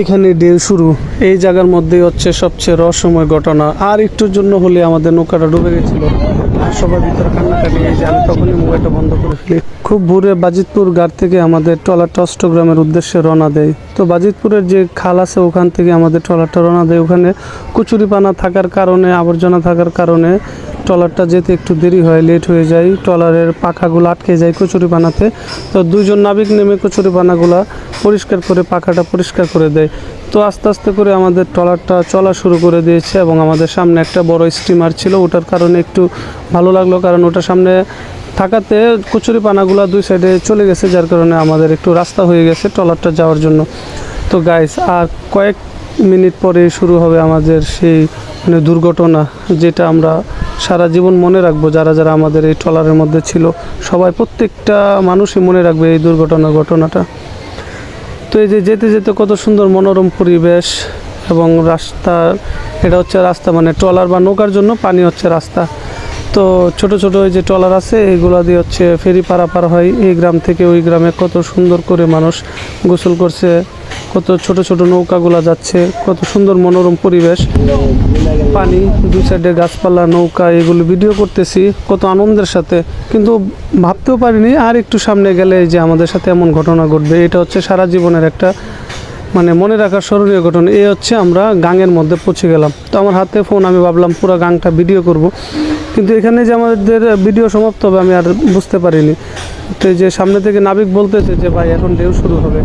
এখানে ঢেউ শুরু। এই জায়গার মধ্যে হচ্ছে সবচেয়ে রহস্যময় ঘটনা। আর একটুর জন্য হলে আমাদের নৌকাটা ডুবে গেছিল। আর সবার ভিতরে কান্নাকাটি এই যে আমি তখনই মোবাইলটা বন্ধ করে ফেলি। খুব ভোরে বাজিতপুর ঘাট থেকে আমাদের ট্রলারটা অষ্টগ্রামের উদ্দেশ্যে রওনা দেয়। তো বাজিতপুরের যে খাল আছে ওখান থেকে আমাদের ট্রলারটা রওনা দেয়। ওখানে কচুরিপানা থাকার কারণে, আবর্জনা থাকার কারণে ট্রলারটা যেতে একটু দেরি হয়, লেট হয়ে যায়। ট্রলারের পাখাগুলো আটকে যায় কচুরিপানাতে। তো দুইজন নাবিক নেমে কচুরিপানাগুলো পরিষ্কার করে, পাখাটা পরিষ্কার করে দেয়। তো আস্তে আস্তে করে আমাদের ট্রলারটা চলা শুরু করে দিয়েছে এবং আমাদের সামনে একটা বড় স্টিমার ছিল। ওটার কারণে একটু ভালো লাগল, কারণ ওটার সামনে থাকাতে কচুরিপানাগুলো দুই সাইডে চলে গেছে, যার কারণে আমাদের একটু রাস্তা হয়ে গেছে ট্রলারটা যাওয়ার জন্য। তো গাইস আর কয়েক মিনিট পরে শুরু হবে আমাদের সেই মানে দুর্ঘটনা, যেটা আমরা সারা জীবন মনে রাখব, যারা যারা আমাদের এই ট্রলারের মধ্যে ছিল, সবাই প্রত্যেকটা মানুষই মনে রাখবে এই দুর্ঘটনা ঘটনাটা। তো এই যে যেতে যেতে কত সুন্দর মনোরম পরিবেশ এবং রাস্তা, এটা হচ্ছে রাস্তা মানে ট্রলার বা নৌকার জন্য পানি হচ্ছে রাস্তা। তো ছোট ছোট ওই যে ট্রলার আছে এইগুলো দিয়ে হচ্ছে ফেরি পারাপার হয়। এই গ্রাম থেকে ওই গ্রামে কত সুন্দর করে মানুষ গোসল করছে, কত ছোট ছোট নৌকাগুলা যাচ্ছে, কত সুন্দর মনোরম পরিবেশ। পানি দুই সাইডে গাছপালা, নৌকা, এগুলো ভিডিও করতেছি, কত আনন্দের সাথে। কিন্তু ভাবতেও পারিনি, আর একটু সামনে গেলে যে আমাদের সাথে এমন ঘটনা ঘটবে। এটা হচ্ছে সারা জীবনের একটা মানে মনে রাখার স্মরণীয় ঘটনা। এই হচ্ছে আমরা গাঙের মধ্যে পৌঁছে গেলাম। তো আমার হাতে ফোন আমি ভাবলাম পুরো গাংটা ভিডিও করব। কিন্তু এখানে যে আমাদের ভিডিও সমাপ্ত হবে, আমি আর বুঝতে পারিনি। তো যে সামনে থেকে নাবিক বলতেছে যে, ভাই, এখন ঢেউ শুরু হবে।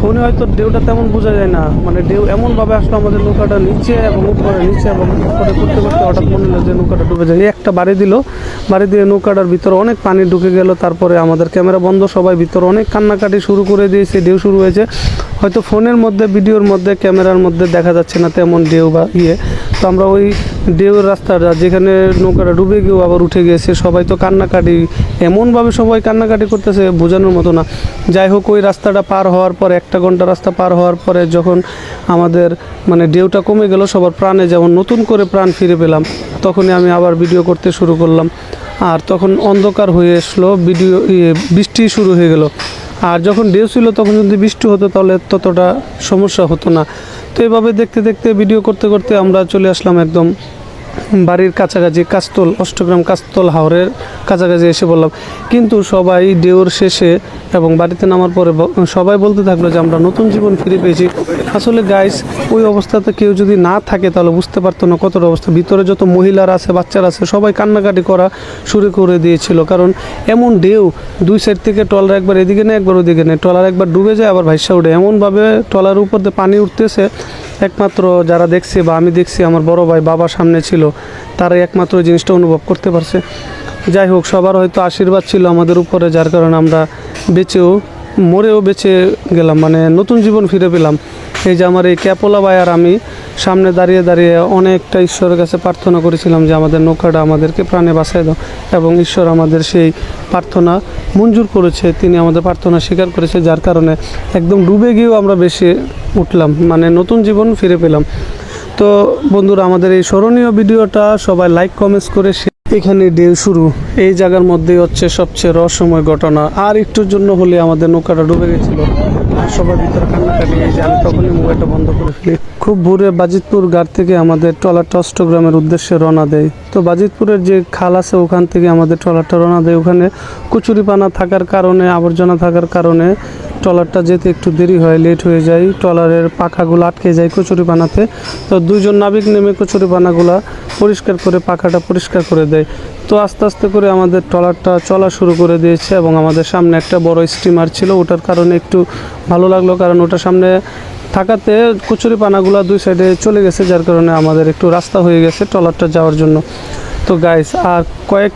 ফোনে হয়তো ঢেউটা তেমন বোঝা যায় না। মানে ঢেউ এমনভাবে আসলো, আমাদের নৌকাটা নিচে এবং উপরে, নিচে এবং উপরে করতে করতে হঠাৎ মনে হলো যে নৌকাটা ডুবে যায়। একটা বাড়ি দিল। বাড়ি দিয়ে নৌকাটার ভিতরে অনেক পানি ঢুকে গেল। তারপরে আমাদের ক্যামেরা বন্ধ, সবাই ভিতরে অনেক কান্নাকাটি শুরু করে দিয়েছে, ঢেউ শুরু হয়েছে। হয়তো ফোনের মধ্যে, ভিডিওর মধ্যে, ক্যামেরার মধ্যে দেখা যাচ্ছে না তেমন ঢেউ বা ইয়ে। তো আমরা ওই ঢেউর রাস্তাটা, যেখানে নৌকাটা ডুবে গিয়েও আবার উঠে গিয়েছে। সবাই তো কান্নাকাটি, এমনভাবে সবাই কান্নাকাটি করতেছে, বোঝানোর মতো না। যাই হোক, ওই রাস্তাটা পার হওয়ার পর, একটা ঘণ্টা রাস্তা পার হওয়ার পরে যখন আমাদের মানে ঢেউটা কমে গেল, সবার প্রাণে যেমন নতুন করে প্রাণ ফিরে পেলাম, তখনই আমি আবার ভিডিও করতে শুরু করলাম। আর তখন অন্ধকার হয়ে আসলো ভিডিও বৃষ্টি শুরু হয়ে গেল। আর যখন ডেউ ছিল, তখন যদি বৃষ্টি হতো, তাহলে ততটা সমস্যা হতো না। তো এভাবে দেখতে দেখতে, ভিডিও করতে করতে আমরা চলে আসলাম একদম বাড়ির কাছাকাছি কাস্তল, অষ্টগ্রাম কাস্তল হাওরের কাছাকাছি এসে বললাম, কিন্তু সবাই ডেউর শেষে এবং বাড়িতে নামার পরে সবাই বলতে থাকল যে আমরা নতুন জীবন ফিরে পেয়েছি। আসলে গাইস ওই অবস্থাতে কেউ যদি না থাকে তাহলে বুঝতে পারতো না কতটা অবস্থা। ভিতরে যত মহিলারা আছে, বাচ্চারা আছে, সবাই কান্নাকাটি করা শুরু করে দিয়েছিল। কারণ এমন ঢেউ, দুই সাইড থেকে ট্রলার একবার এদিকে নেই একবার ওদিকে নেই ট্রলার একবার ডুবে যায়, আবার ভাইসা উঠে এমনভাবে ট্রলার উপর দিয়ে পানি উঠতেছে একমাত্র যারা দেখছে বা আমি দেখছি, আমার বড় ভাই বাবা সামনে ছিল, তারাই একমাত্র জিনিসটা অনুভব করতে পারছে। যাই হোক, সবার হয়তো আশীর্বাদ ছিল আমাদের উপরে, যার কারণে আমরা বেঁচেও, মরেও বেঁচে গেলাম মানে নতুন জীবন ফিরে পেলাম। এই যে আমার এই ক্যাপোলা ভাই আর আমি সামনে দাঁড়িয়ে দাঁড়িয়ে অনেকটা ঈশ্বরের কাছে প্রার্থনা করেছিলাম যে আমাদের নৌকাটা আমাদেরকে প্রাণে বাঁচাই দাও এবং ঈশ্বর আমাদের সেই প্রার্থনা মঞ্জুর করেছে, তিনি আমাদের প্রার্থনা স্বীকার করেছে, যার কারণে একদম ডুবে গিয়েও আমরা বেশি উঠলাম মানে নতুন জীবন ফিরে পেলাম। তো বন্ধুরা, আমাদের এই স্মরণীয় ভিডিওটা সবাই লাইক, কমেন্টস করে এখানে ঢেউ শুরু। এই জায়গার মধ্যেই হচ্ছে সবচেয়ে রহস্যময় ঘটনা। আর একটুর জন্য হলে আমাদের নৌকাটা ডুবে গেছিল। আর সবার ভিতরে কান্নাকাটি, এই যে আমি তখনই মোবাইলটা বন্ধ করে ফেলি। খুব ভোরে বাজিতপুর ঘাট থেকে আমাদের ট্রলারটা অষ্টগ্রামের উদ্দেশ্যে রওনা দেয়। তো বাজিতপুরের যে খাল আছে ওখান থেকে আমাদের ট্রলারটা রওনা দেয়। ওখানে কচুরিপানা থাকার কারণে, আবর্জনা থাকার কারণে ট্রলারটা যেতে একটু দেরি হয়, লেট হয়ে যায়। ট্রলারের পাখাগুলো আটকে যায় কচুরিপানাতে। তো দুইজন নাবিক নেমে কচুরিপানাগুলো পরিষ্কার করে, পাখাটা পরিষ্কার করে দেয়। তো আস্তে আস্তে করে আমাদের ট্রলারটা চলা শুরু করে দিয়েছে এবং আমাদের সামনে একটা বড় স্টিমার ছিল। ওটার কারণে একটু ভালো লাগল কারণ ওটার সামনে থাকাতে কচুরিপানাগুলো দুই সাইডে চলে গেছে, যার কারণে আমাদের একটু রাস্তা হয়ে গেছে ট্রলারটা যাওয়ার জন্য। তো গাইস আর কয়েক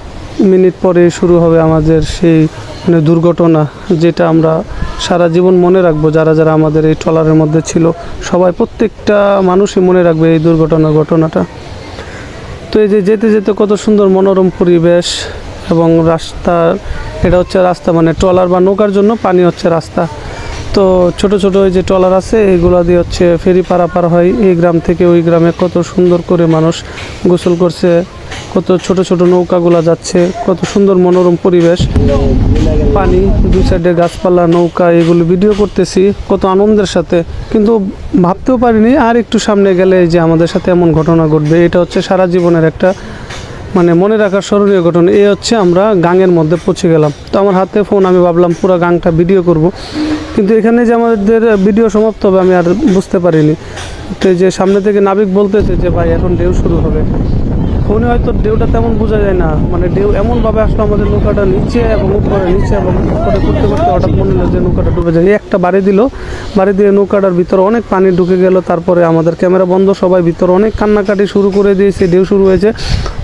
মিনিট পরে শুরু হবে আমাদের সেই মানে দুর্ঘটনা, যেটা আমরা সারা জীবন মনে রাখব, যারা যারা আমাদের এই ট্রলারের মধ্যে ছিল, সবাই প্রত্যেকটা মানুষই মনে রাখবে এই দুর্ঘটনা ঘটনাটা। তো এই যে যেতে যেতে কত সুন্দর মনোরম পরিবেশ এবং রাস্তা, এটা হচ্ছে রাস্তা মানে ট্রলার বা নৌকার জন্য পানি হচ্ছে রাস্তা। তো ছোট ছোট ওই যে ট্রলার আছে এইগুলো দিয়ে হচ্ছে ফেরি পারাপার হয়। এই গ্রাম থেকে ওই গ্রামে কত সুন্দর করে মানুষ গোসল করছে, কত ছোট ছোট নৌকাগুলা যাচ্ছে, কত সুন্দর মনোরম পরিবেশ। পানি, দুই সাইডে গাছপালা, নৌকা, এগুলো ভিডিও করতেছি, কত আনন্দের সাথে। কিন্তু ভাবতেও পারিনি, আর একটু সামনে গেলে যে আমাদের সাথে এমন ঘটনা ঘটবে, এটা হচ্ছে সারা জীবনের একটা মানে মনে রাখার স্মরণীয় ঘটনা। এই হচ্ছে আমরা গাঙের মধ্যে পৌঁছে গেলাম। তো আমার হাতে ফোন আমি ভাবলাম পুরো গাংটা ভিডিও করব। কিন্তু এখানে যে আমাদের ভিডিও সমাপ্ত হবে, আমি আর বুঝতে পারিনি। তো যে সামনে থেকে নাবিক বলতেছে যে, ভাই, এখন ঢেউ শুরু হবে। ফোনে হয়তো ঢেউটা তেমন বোঝা যায় না। মানে ঢেউ এমনভাবে আসলো আমাদের নৌকাটা নিচে এবং উপরে, নিচে এবং উপরে করতে করতে হঠাৎ মনে হলো যে নৌকাটা ডুবে যায়। একটা বাড়ি দিল। বাড়ি দিয়ে নৌকাটার ভিতরে অনেক পানি ঢুকে গেল। তারপরে আমাদের ক্যামেরা বন্ধ, সবাই ভিতরে অনেক কান্নাকাটি শুরু করে দিয়েছে, ঢেউ শুরু হয়েছে।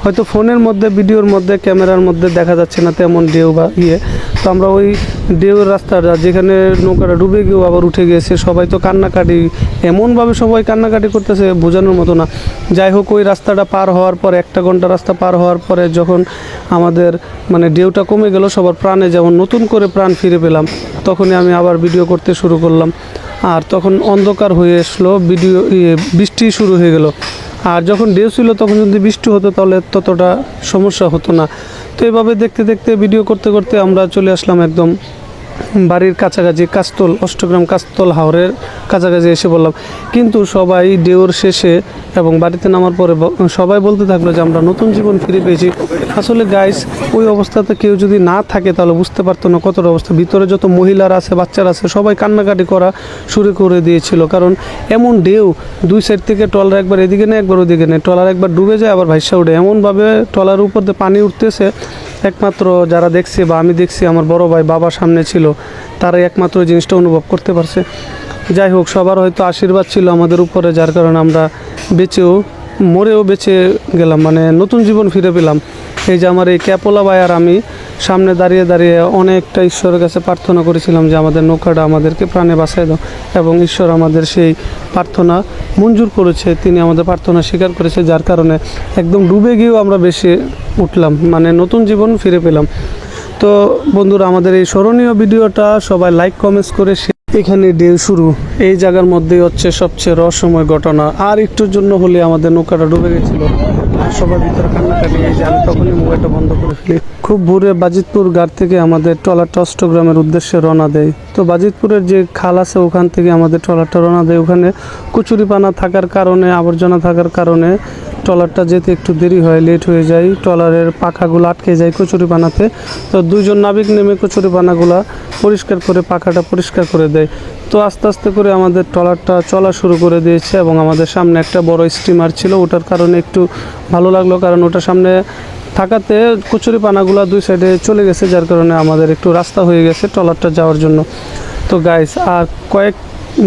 হয়তো ফোনের মধ্যে, ভিডিওর মধ্যে, ক্যামেরার মধ্যে দেখা যাচ্ছে না তেমন ঢেউ বা ইয়ে। তো আমরা ওই ঢেউয়ের রাস্তাটা, যেখানে নৌকাটা ডুবে গিয়েও আবার উঠে গিয়েছে সবাই তো কান্নাকাটি, এমনভাবে সবাই কান্নাকাটি করতেছে, বোঝানোর মতো না। যাই হোক, ওই রাস্তাটা পার হওয়ার পর, একটা ঘণ্টা রাস্তা পার হওয়ার পরে যখন আমাদের মানে ঢেউটা কমে গেল, সবার প্রাণে যেমন নতুন করে প্রাণ ফিরে পেলাম, তখনই আমি আবার ভিডিও করতে শুরু করলাম। আর তখন অন্ধকার হয়ে আসলো ভিডিও বৃষ্টি শুরু হয়ে গেল। আর যখন ডেউ ছিল, তখন যদি বৃষ্টি হতো, তাহলে ততটা সমস্যা হতো না। তো এভাবে দেখতে দেখতে ভিডিও করতে করতে আমরা চলে আসলাম একদম বাড়ির কাছাকাছি কাস্তল, অষ্টগ্রাম কাস্তল হাওরের কাছাকাছি এসে বললাম, কিন্তু সবাই ডেউর শেষে এবং বাড়িতে নামার পরে সবাই বলতে থাকল যে আমরা নতুন জীবন ফিরে পেয়েছি। আসলে গাইস ওই অবস্থাতে কেউ যদি না থাকে তাহলে বুঝতে পারতো না কতটা অবস্থা। ভিতরে যত মহিলারা আছে, বাচ্চারা আছে, সবাই কান্নাকাটি করা শুরু করে দিয়েছিল। কারণ এমন ঢেউ, দুই সাইড থেকে ট্রলার একবার এদিকে নেই একবার ওদিকে নেই ট্রলার একবার ডুবে যায়, আবার ভাইসা উঠে এমনভাবে ট্রলার উপর দিয়ে পানি উঠতেছে একমাত্র যারা দেখছে বা আমি দেখছি, আমার বড় ভাই বাবা সামনে ছিল, তারাই একমাত্র জিনিসটা অনুভব করতে পারছে। যাই হোক, সবার হয়তো আশীর্বাদ ছিল আমাদের উপরে, যার কারণে আমরা বেঁচেও, মরেও বেঁচে গেলাম মানে নতুন জীবন ফিরে পেলাম। এই যে আমার এই ক্যাপোলা ভাই আর আমি সামনে দাঁড়িয়ে দাঁড়িয়ে অনেকটা ঈশ্বরের কাছে প্রার্থনা করেছিলাম যে আমাদের নৌকাটা আমাদেরকে প্রাণে বাঁচায় দাও এবং ঈশ্বর আমাদের সেই প্রার্থনা মঞ্জুর করেছে, তিনি আমাদের প্রার্থনা স্বীকার করেছে, যার কারণে একদম ডুবে গিয়েও আমরা বেশি উঠলাম মানে নতুন জীবন ফিরে পেলাম। তো বন্ধুরা, আমাদের এই স্মরণীয় ভিডিওটা সবাই লাইক, কমেন্টস করে এখানে ঢেউ শুরু। এই জায়গার মধ্যেই হচ্ছে সবচেয়ে রহস্যময় ঘটনা। আর একটুর জন্য হলে আমাদের নৌকাটা ডুবে গেছিল সবার ভিতরে কান্নাকাটি এই যে আমি তখনই মোবাইলটা বন্ধ করে ফেলি খুব ভোরে বাজিতপুর ঘাট থেকে আমাদের ট্রলারটা অষ্টগ্রামের উদ্দেশ্যে রওনা দেয়। তো বাজিতপুরের যে খাল আছে ওখান থেকে আমাদের ট্রলারটা রওনা দেয়। ওখানে কচুরিপানা থাকার কারণে, আবর্জনা থাকার কারণে ট্রলারটা যেতে একটু দেরি হয়, লেট হয়ে যায়। ট্রলারের পাখাগুলো আটকে যায় কচুরিপানাতে। তো দুইজন নাবিক নেমে কচুরিপানাগুলা পরিষ্কার করে, পাখাটা পরিষ্কার করে দেয়। তো আস্তে আস্তে করে আমাদের ট্রলারটা চলা শুরু করে দিয়েছে এবং আমাদের সামনে একটা বড় স্টিমার ছিল। ওটার কারণে একটু ভালো লাগল কারণ ওটার সামনে থাকাতে কচুরি পানাগুলো দুই সাইডে চলে গেছে, যার কারণে আমাদের একটু রাস্তা হয়ে গেছে ট্রলারটা যাওয়ার জন্য। তো গাইস আর কয়েক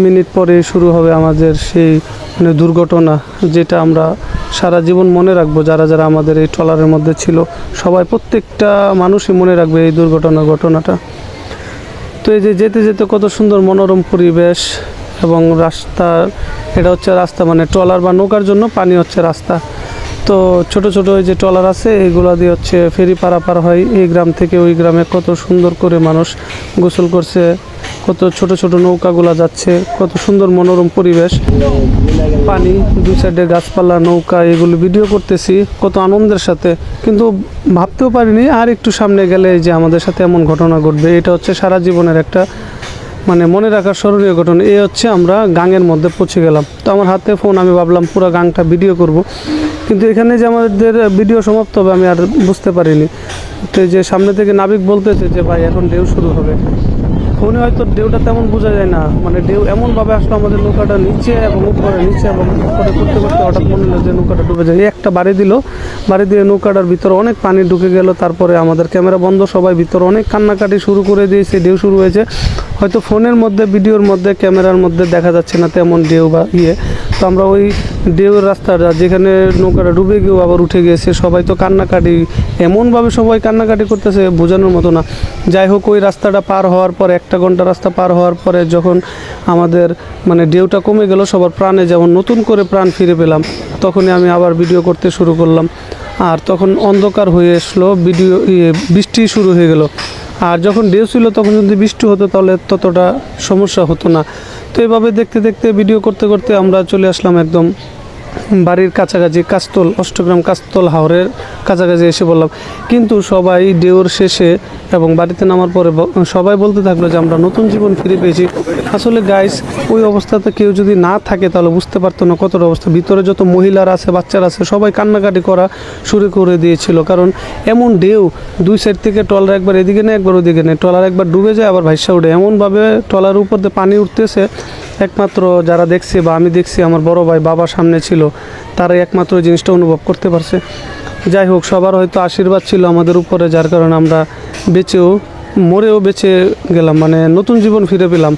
মিনিট পরে শুরু হবে আমাদের সেই মানে দুর্ঘটনা, যেটা আমরা সারা জীবন মনে রাখব, যারা যারা আমাদের এই ট্রলারের মধ্যে ছিল, সবাই প্রত্যেকটা মানুষই মনে রাখবে এই দুর্ঘটনা ঘটনাটা। তো এই যে যেতে যেতে কত সুন্দর মনোরম পরিবেশ এবং রাস্তা, এটা হচ্ছে রাস্তা মানে ট্রলার বা নৌকার জন্য পানি হচ্ছে রাস্তা। তো ছোট ছোট ওই যে ট্রলার আছে এইগুলো দিয়ে হচ্ছে ফেরি পারাপার হয়। এই গ্রাম থেকে ওই গ্রামে কত সুন্দর করে মানুষ গোসল করছে, কত ছোট ছোট নৌকাগুলা যাচ্ছে, কত সুন্দর মনোরম পরিবেশ। পানি, দুই সাইডে গাছপালা, নৌকা, এগুলো ভিডিও করতেছি, কত আনন্দের সাথে। কিন্তু ভাবতেও পারিনি, আর একটু সামনে গেলে যে আমাদের সাথে এমন ঘটনা ঘটবে, এটা হচ্ছে সারা জীবনের একটা মানে মনে রাখার স্মরণীয় ঘটনা। এই হচ্ছে আমরা গাঙের মধ্যে পৌঁছে গেলাম। তো আমার হাতে ফোন আমি ভাবলাম পুরো গাংটা ভিডিও করব। কিন্তু এখানে যে আমাদের ভিডিও সমাপ্ত হবে, আমি আর বুঝতে পারিনি। তো যে সামনে থেকে নাবিক বলতেছে যে, ভাই, এখন ঢেউ শুরু হবে। ফোনে হয়তো ঢেউটা তেমন বোঝা যায় না। মানে ঢেউ এমনভাবে আসলো আমাদের নৌকাটা নিচে এবং উপরে, নিচে এবং উপরে করতে করতে হঠাৎ মনে হলো যে নৌকাটা ডুবে যায়। একটা বাড়ি দিল। বাড়ি দিয়ে নৌকাটার ভিতরে অনেক পানি ঢুকে গেল। তারপরে আমাদের ক্যামেরা বন্ধ, সবাই ভিতরে অনেক কান্নাকাটি শুরু করে দিয়েছে, ঢেউ শুরু হয়েছে। হয়তো ফোনের মধ্যে, ভিডিওর মধ্যে, ক্যামেরার মধ্যে দেখা যাচ্ছে না তেমন ঢেউ বা ইয়ে। তো আমরা ওই ঢেউয়ের রাস্তাটা, যেখানে নৌকাটা ডুবে গিয়েও আবার উঠে গিয়েছে সবাই তো কান্নাকাটি, এমনভাবে সবাই কান্নাকাটি করতেছে, বোঝানোর মতো না। যাই হোক, ওই রাস্তাটা পার হওয়ার পর, একটা ঘণ্টা রাস্তা পার হওয়ার পরে যখন আমাদের মানে ঢেউটা কমে গেল, সবার প্রাণে যেমন নতুন করে প্রাণ ফিরে পেলাম, তখনই আমি আবার ভিডিও করতে শুরু করলাম। আর তখন অন্ধকার হয়ে আসলো ভিডিও ইয়ে বৃষ্টি শুরু হয়ে গেল। আর যখন ডেউ ছিল, তখন যদি বৃষ্টি হতো, তাহলে ততটা সমস্যা হতো না। তো এভাবে দেখতে দেখতে ভিডিও করতে করতে আমরা চলে আসলাম একদম বাড়ির কাছাকাছি কাস্তল, অষ্টগ্রাম কাস্তল হাওরের কাছাকাছি এসে বললাম, কিন্তু সবাই ডেউর শেষে এবং বাড়িতে নামার পরে সবাই বলতে থাকল যে আমরা নতুন জীবন ফিরে পেয়েছি। আসলে গাইস ওই অবস্থাতে কেউ যদি না থাকে তাহলে বুঝতে পারতো না কতটা অবস্থা। ভিতরে যত মহিলারা আছে, বাচ্চারা আছে, সবাই কান্নাকাটি করা শুরু করে দিয়েছিল। কারণ এমন ঢেউ, দুই সাইড থেকে টলার একবার এদিকে নেই একবার ওদিকে নেই টলার একবার ডুবে যায়, আবার ভাইসা উঠে এমনভাবে টলার উপর দিয়ে পানি উঠতেছে একমাত্র যারা দেখছে বা আমি দেখছি, আমার বড় ভাই বাবা সামনে ছিল, তারাই একমাত্র জিনিসটা অনুভব করতে পারছে। যাই হোক, সবার হয়তো আশীর্বাদ ছিল আমাদের উপরে, যার কারণে আমরা বেঁচেও, মরেও বেঁচে গেলাম মানে নতুন জীবন ফিরে পেলাম।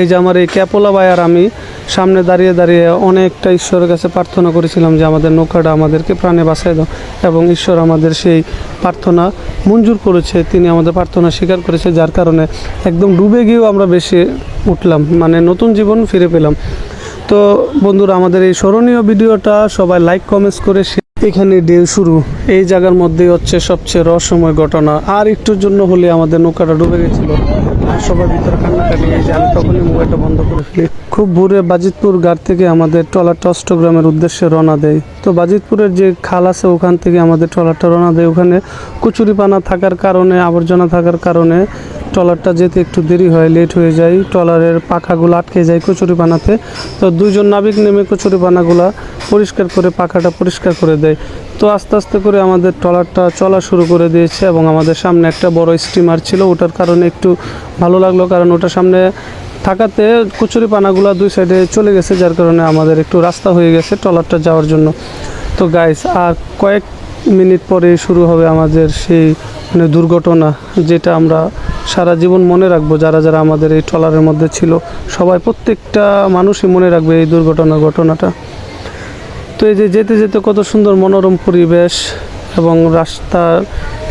এই যে আমার এই ক্যাপোলা ভাই আর আমি সামনে দাঁড়িয়ে দাঁড়িয়ে অনেকটা ঈশ্বরের কাছে প্রার্থনা করেছিলাম যে আমাদের নৌকাটা আমাদেরকে প্রাণে বাঁচায় দাও এবং ঈশ্বর আমাদের সেই প্রার্থনা মঞ্জুর করেছে, তিনি আমাদের প্রার্থনা স্বীকার করেছে, যার কারণে একদম ডুবে গিয়েও আমরা বেশি উঠলাম মানে নতুন জীবন ফিরে পেলাম। তো বন্ধুরা, আমাদের এই স্মরণীয় ভিডিওটা সবাই লাইক কমেন্টস করে এখানে ডেউ শুরু। এই জায়গার মধ্যেই হচ্ছে সবচেয়ে রহস্যময় ঘটনা। আর একটুর জন্য হলে আমাদের নৌকাটা ডুবে গেছিল। আর সবার ভিতরে কান্নাকাটি, এই যে আমি তখনই মোবাইলটা বন্ধ করে ফেলি। খুব ভোরে বাজিতপুর ঘাট থেকে আমাদের ট্রলারটা অষ্টগ্রামের উদ্দেশ্যে রওনা দেয়। তো বাজিতপুরের যে খাল আছে ওখান থেকে আমাদের ট্রলারটা রওনা দেয়। ওখানে কচুরিপানা থাকার কারণে, আবর্জনা থাকার কারণে ট্রলারটা যেতে একটু দেরি হয়, লেট হয়ে যায়। ট্রলারের পাখাগুলো আটকে যায় কচুরিপানাতে। তো দুইজন নাবিক নেমে কচুরিপানাগুলো পরিষ্কার করে, পাখাটা পরিষ্কার করে দেয়। তো আস্তে আস্তে করে আমাদের ট্রলারটা চলা শুরু করে দিয়েছে এবং আমাদের সামনে একটা বড় স্টিমার ছিল। ওটার কারণে একটু ভালো লাগল, কারণ ওটার সামনে থাকাতে কচুরি পানাগুলো দুই সাইডে চলে গেছে, যার কারণে আমাদের একটু রাস্তা হয়ে গেছে ট্রলারটা যাওয়ার জন্য। তো গাইস আর কয়েক মিনিট পরে শুরু হবে আমাদের সেই মানে দুর্ঘটনা যেটা আমরা সারা জীবন মনে রাখব, যারা যারা আমাদের এই ট্রলারের মধ্যে ছিল, সবাই প্রত্যেকটা মানুষই মনে রাখবে এই দুর্ঘটনার ঘটনাটা। তো এই যে যেতে যেতে কত সুন্দর মনোরম পরিবেশ এবং রাস্তা,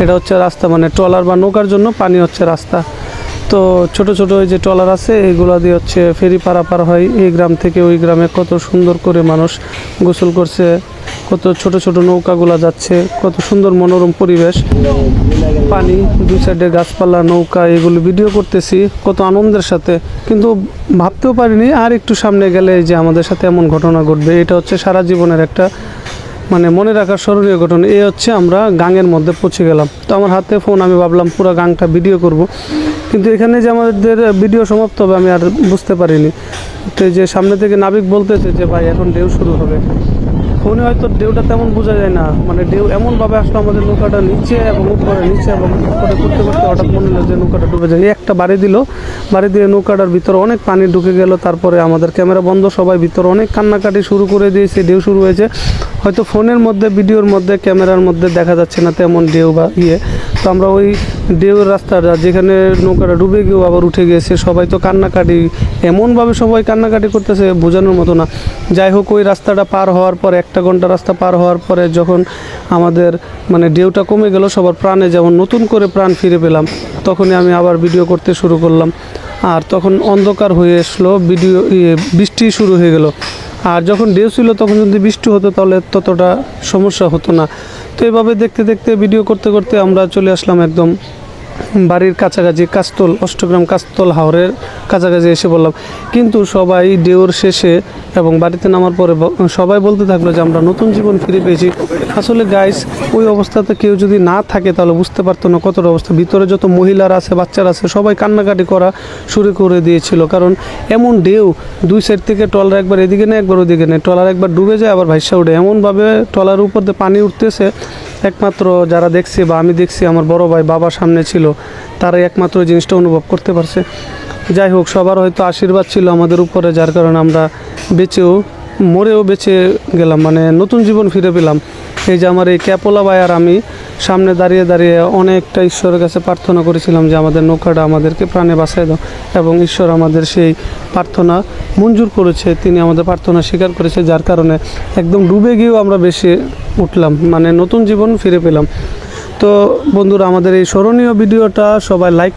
এটা হচ্ছে রাস্তা মানে ট্রলার বা নৌকার জন্য পানি হচ্ছে রাস্তা। তো ছোট ছোট ওই যে ট্রলার আছে এইগুলো দিয়ে হচ্ছে ফেরি পারাপার হয়। এই গ্রাম থেকে ওই গ্রামে কত সুন্দর করে মানুষ গোসল করছে, কত ছোট ছোট নৌকাগুলো যাচ্ছে, কত সুন্দর মনোরম পরিবেশ। পানি, দুই সাইডে গাছপালা, নৌকা, এগুলো ভিডিও করতেছি, কত আনন্দের সাথে। কিন্তু ভাবতেও পারিনি, আর একটু সামনে গেলে যে আমাদের সাথে এমন ঘটনা ঘটবে। এটা হচ্ছে সারা জীবনের একটা মানে মনে রাখার স্মরণীয় ঘটনা। এই হচ্ছে আমরা গাঙের মধ্যে পৌঁছে গেলাম। তো আমার হাতে ফোন আমি ভাবলাম পুরো গাংটা ভিডিও করব। কিন্তু এখানে যে আমাদের ভিডিও সমাপ্ত হবে, আমি আর বুঝতে পারিনি। তো যে সামনে থেকে নাবিক বলতেছে যে, ভাই, এখন ঢেউ শুরু হবে। ফোনে হয়তো ঢেউটা তেমন বোঝা যায় না। মানে ঢেউ এমনভাবে আসলো, আমাদের নৌকাটা নিচে এবং উপরে, নিচে এবং উপরে করতে করতে হঠাৎ মনে হলো যে নৌকাটা ডুবে যায়। একটা বাড়ি দিল। বাড়ি দিয়ে নৌকাটার ভিতরে অনেক পানি ঢুকে গেল। তারপরে আমাদের ক্যামেরা বন্ধ, সবাই ভিতরে অনেক কান্নাকাটি শুরু করে দিয়েছে, ঢেউ শুরু হয়েছে। হয়তো ফোনের মধ্যে, ভিডিওর মধ্যে, ক্যামেরার মধ্যে দেখা যাচ্ছে না তেমন ঢেউ বা ইয়ে। তো আমরা ওই ঢেউর রাস্তাটা যেখানে নৌকাটা ডুবে গিয়েও আবার উঠে গিয়েছে, সবাই তো কান্নাকাটি। এমনভাবে সবাই কান্নাকাটি করতেছে বোঝানোর মতো না। যাই হোক, ওই রাস্তাটা পার হওয়ার পর, একটা ঘণ্টা রাস্তা পার হওয়ার পরে যখন আমাদের মানে ঢেউটা কমে গেল, সবার প্রাণে যেমন নতুন করে প্রাণ ফিরে পেলাম, তখনই আমি আবার ভিডিও করতে শুরু করলাম। আর তখন অন্ধকার হয়ে আসলো ভিডিও বৃষ্টি শুরু হয়ে গেল। আর যখন ডেউ ছিল, তখন যদি বৃষ্টি হতো, তাহলে ততটা সমস্যা হতো না। তো এভাবে দেখতে দেখতে, ভিডিও করতে করতে আমরা চলে আসলাম একদম বাড়ির কাছাকাছি কাস্তল, অষ্টগ্রাম কাস্তল হাওরের কাছাকাছি এসে বললাম, কিন্তু সবাই ডেউর শেষে এবং বাড়িতে নামার পরে সবাই বলতে থাকল যে, আমরা নতুন জীবন ফিরে পেয়েছি। আসলে গাইস ওই অবস্থাতে কেউ যদি না থাকে, তাহলে বুঝতে পারতো না কতটা অবস্থা। ভিতরে যত মহিলারা আছে, বাচ্চারা আছে, সবাই কান্নাকাটি করা শুরু করে দিয়েছিল। কারণ এমন ঢেউ, দুই সাইড থেকে ট্রলার একবার এদিকে নেই একবার ওদিকে নেই ট্রলার একবার ডুবে যায়, আবার ভাইসা উঠে এমনভাবে ট্রলার উপর দিয়ে পানি উঠতেছে একমাত্র যারা দেখছে বা আমি দেখছি, আমার বড় ভাই বাবা সামনে ছিল, তারাই একমাত্র জিনিসটা অনুভব করতে পারছে। যাই হোক, সবার হয়তো আশীর্বাদ ছিল আমাদের উপরে, যার কারণে আমরা বেঁচেও মরেও বেঁচে গেলাম মানে নতুন জীবন ফিরে পেলাম। এই যে আমার এই ক্যাপোলা আর আমি সামনে দাঁড়িয়ে দাঁড়িয়ে অনেকটা ঈশ্বরের কাছে প্রার্থনা করেছিলাম যে আমাদের নৌকাটা আমাদেরকে প্রাণে বাঁচায় দাও এবং ঈশ্বর আমাদের সেই প্রার্থনা মঞ্জুর করেছে, তিনি আমাদের প্রার্থনা স্বীকার করেছে, যার কারণে একদম ডুবে গিয়েও আমরা বেশি উঠলাম মানে নতুন জীবন ফিরে পেলাম। তো বন্ধুরা, আমাদের এই স্মরণীয় ভিডিওটা সবাই লাইক